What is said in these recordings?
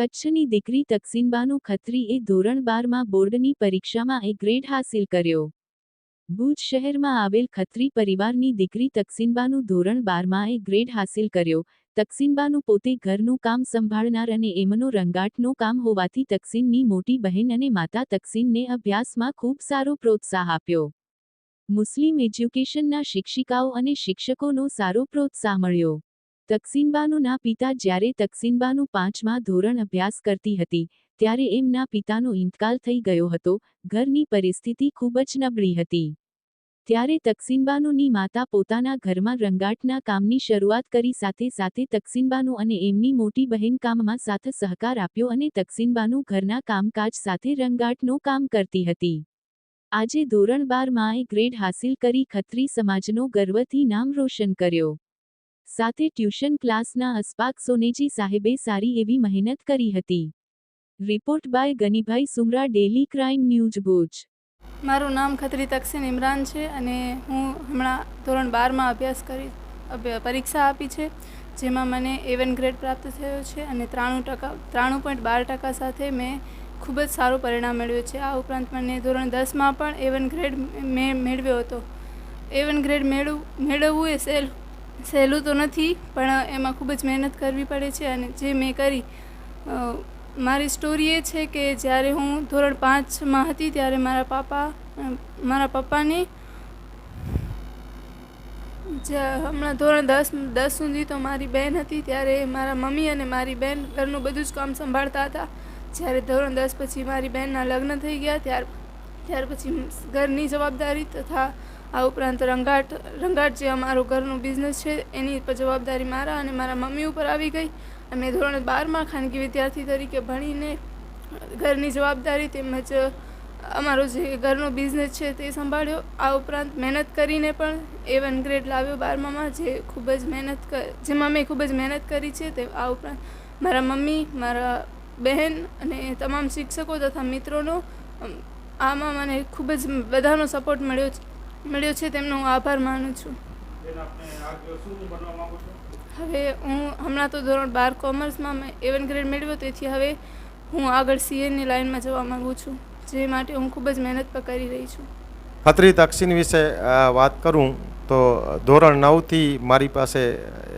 કચ્છની દીકરી તકસીનબાનુ ખત્રીએ ધોરણ બારમાં બોર્ડની પરીક્ષામાં એ ગ્રેડ હાસિલ કર્યો. ભુજ શહેરમાં આવેલ ખત્રી પરિવારની દીકરી તકસીનબાનુ ધોરણ બારમાં એ ગ્રેડ હાસિલ કર્યો. તકસીનબાનુ પોતે ઘરનું કામ સંભાળનાર અને એમનો રંગાટનું કામ હોવાથી તકસીનની મોટી બહેન અને માતા તકસીનને અભ્યાસમાં ખૂબ સારો પ્રોત્સાહ આપ્યો. મુસ્લિમ એજ્યુકેશનના શિક્ષિકાઓ અને શિક્ષકોનો સારો પ્રોત્સાહ મળ્યો. તકસીનબાનુના પિતા જ્યારે તકસીનબાનુ પાંચમા ધોરણ અભ્યાસ કરતી હતી, ત્યારે એમના પિતાનો ઇંતકાલ થઈ ગયો હતો, ઘરની પરિસ્થિતિ ખૂબ જ નબળી હતી. ત્યારે તકસીનબાનુની માતા પોતાના ઘરમાં રંગાટના કામની શરૂઆત કરી સાથે સાથે તકસીનબાનુ અને એમની મોટી બહેન કામમાં સાથ સહકાર આપ્યો અને તકસીનબાનુ ઘરના કામકાજ સાથે રંગાટનું કામ કરતી હતી. આજે ધોરણ બારમાં એ ગ્રેડ હાસિલ કરી ખત્રી સમાજનો ગર્વથી નામ રોશન કર્યો. સાથે ટ્યુશન ક્લાસના અસ્પાક સોનેજી સાહેબે સારી એવી મહેનત કરી હતી. Report by Ganibhai Sumra, daily crime news Bhuj. મારું નામ ખત્રી તકસીન ઇમરાન છે અને હું હમણાં ધોરણ બારમાં અભ્યાસ કરી પરીક્ષા આપી છે, જેમાં મને એવન ગ્રેડ પ્રાપ્ત થયો છે અને ત્રાણું ટકા, ત્રાણું પોઈન્ટ બાર ટકા સાથે મેં ખૂબ જ સારું પરિણામ મેળવ્યું છે. આ ઉપરાંત મને ધોરણ દસમાં પણ એવન ગ્રેડ મેં, મેળવ્યો હતો. એવન ગ્રેડ મેળવું, મેળવવું એ સહેલ સહેલું તો નથી, પણ એમાં ખૂબ જ મહેનત કરવી પડે છે અને જે મેં કરી મારી સ્ટોરી એ છે કે જ્યારે હું ધોરણ પાંચમાં હતી ત્યારે મારા પાપા મારા પપ્પાને હમણાં ધોરણ દસ દસ સુધી તો મારી બહેન હતી, ત્યારે મારા મમ્મી અને મારી બહેન ઘરનું બધું જ કામ સંભાળતા હતા. જ્યારે ધોરણ દસ પછી મારી બહેનના લગ્ન થઈ ગયા, ત્યાર ત્યાર પછી ઘરની જવાબદારી તથા આ ઉપરાંત રંગાટ રંગાટ જે અમારું ઘરનું બિઝનેસ છે એની પર જવાબદારી મારા અને મારા મમ્મી ઉપર આવી ગઈ. અને ધોરણ બારમાં ખાનગી વિદ્યાર્થી તરીકે ભણીને ઘરની જવાબદારી તેમજ અમારો જે ઘરનો બિઝનેસ છે તે સંભાળ્યો. આ ઉપરાંત મહેનત કરીને પણ એ વન ગ્રેડ લાવ્યો બારમામાં જે ખૂબ જ મહેનત જેમાં મેં ખૂબ જ મહેનત કરી છે તે આ ઉપરાંત મારા મમ્મી મારા બહેન અને તમામ શિક્ષકો તથા મિત્રોનો અમ, આમાં મને ખૂબ જ બધાનો સપોર્ટ મળ્યો મળ્યો છે તેમનો હું આભાર માનું છું. હવે હું હમણાં તો ધોરણ બાર કોમર્સમાં મેં એવન ગ્રેડ મેળવ્યો તેથી હવે હું આગળ સીએની લાઇનમાં જવા માગું છું જે માટે હું ખૂબ જ મહેનત પણ કરી રહી છું. ખત્રી તકસીન વિશે વાત કરું તો ધોરણ નવથી મારી પાસે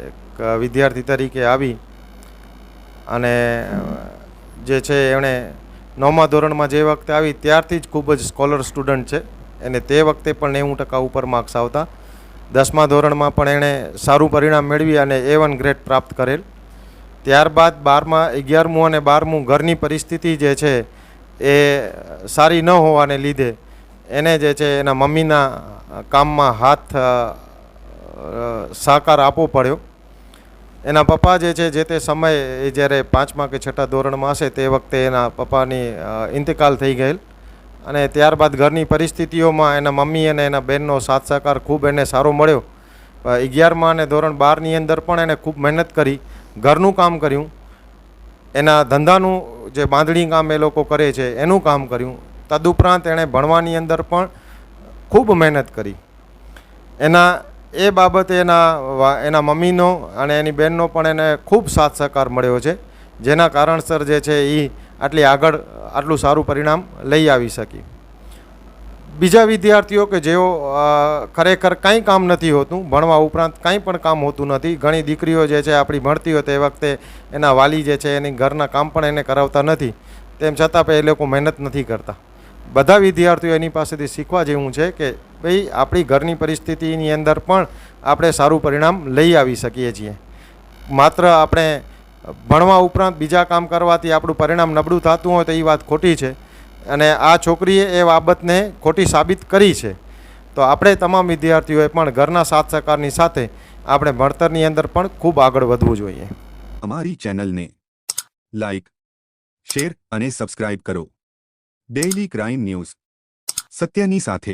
એક વિદ્યાર્થી તરીકે આવી અને જે છે એણે નવમા ધોરણમાં જે વખતે આવી ત્યારથી જ ખૂબ જ સ્કોલર સ્ટુડન્ટ છે. એને તે વખતે પણ નેવું ટકા ઉપર માર્ક્સ આવતા. દસમા ધોરણમાં પણ એણે સારું પરિણામ મેળવી અને એ વન ગ્રેડ પ્રાપ્ત કરેલ. ત્યારબાદ બારમા, અગિયારમું અને બારમું ઘરની પરિસ્થિતિ જે છે એ સારી ન હોવાને લીધે એને જે છે એના મમ્મીના કામમાં હાથ સહકાર આપવો પડ્યો. એના પપ્પા જે છે, જે તે સમયે એ જ્યારે પાંચમા કે છઠ્ઠા ધોરણમાં હશે તે વખતે એના પપ્પાની ઇન્તકાલ થઈ ગયેલ. અને ત્યારબાદ ઘરની પરિસ્થિતિઓમાં એના મમ્મી અને એના બહેનનો સાથ સહકાર ખૂબ એને સારો મળ્યો. અગિયારમાં અને ધોરણ બારની અંદર પણ એણે ખૂબ મહેનત કરી, ઘરનું કામ કર્યું. એના ધંધાનું જે બાંધણી કામ એ લોકો કરે છે, એનું કામ કર્યું. તદુપરાંત એણે ભણવાની અંદર પણ ખૂબ મહેનત કરી. એના એ બાબતે એના એના મમ્મીનો અને એની બહેનનો પણ એને ખૂબ સાથ સહકાર મળ્યો છે, જેના કારણસર જે છે એ આટલી આગળ આટલું સારું પરિણામ લઈ આવી શકી. બીજા વિદ્યાર્થીઓ કે જેઓ ખરેખર કાંઈ કામ નથી હોતું, ભણવા ઉપરાંત કાંઈ પણ કામ હોતું નથી, ઘણી દીકરીઓ જે છે આપણી ભણતી હોય તે વખતે એના વાલી જે છે એની ઘરના કામ પણ એને કરાવતા નથી, તેમ છતાં પણ એ લોકો મહેનત નથી કરતા. બધા વિદ્યાર્થીઓ એની પાસેથી શીખવા જેવું છે કે ભાઈ, આપણી ઘરની પરિસ્થિતિની અંદર પણ આપણે સારું પરિણામ લઈ આવી શકીએ છીએ. માત્ર આપણે ભણવા ઉપરાંત બીજા કામ કરવાથી આપણું પરિણામ નબળું થતું હોય તો એ વાત ખોટી છે. અને આ છોકરીએ એ બાબતને ખોટી સાબિત કરી છે. તો આપણે તમામ વિદ્યાર્થીઓએ પણ ઘરના સાથ સહકારની સાથે આપણે ભણતરની અંદર પણ ખૂબ આગળ વધવું જોઈએ. અમારી ચેનલને લાઈક, શેર અને સબસ્ક્રાઇબ કરો. ડેઇલી ક્રાઇમ ન્યૂઝ સત્યની સાથે.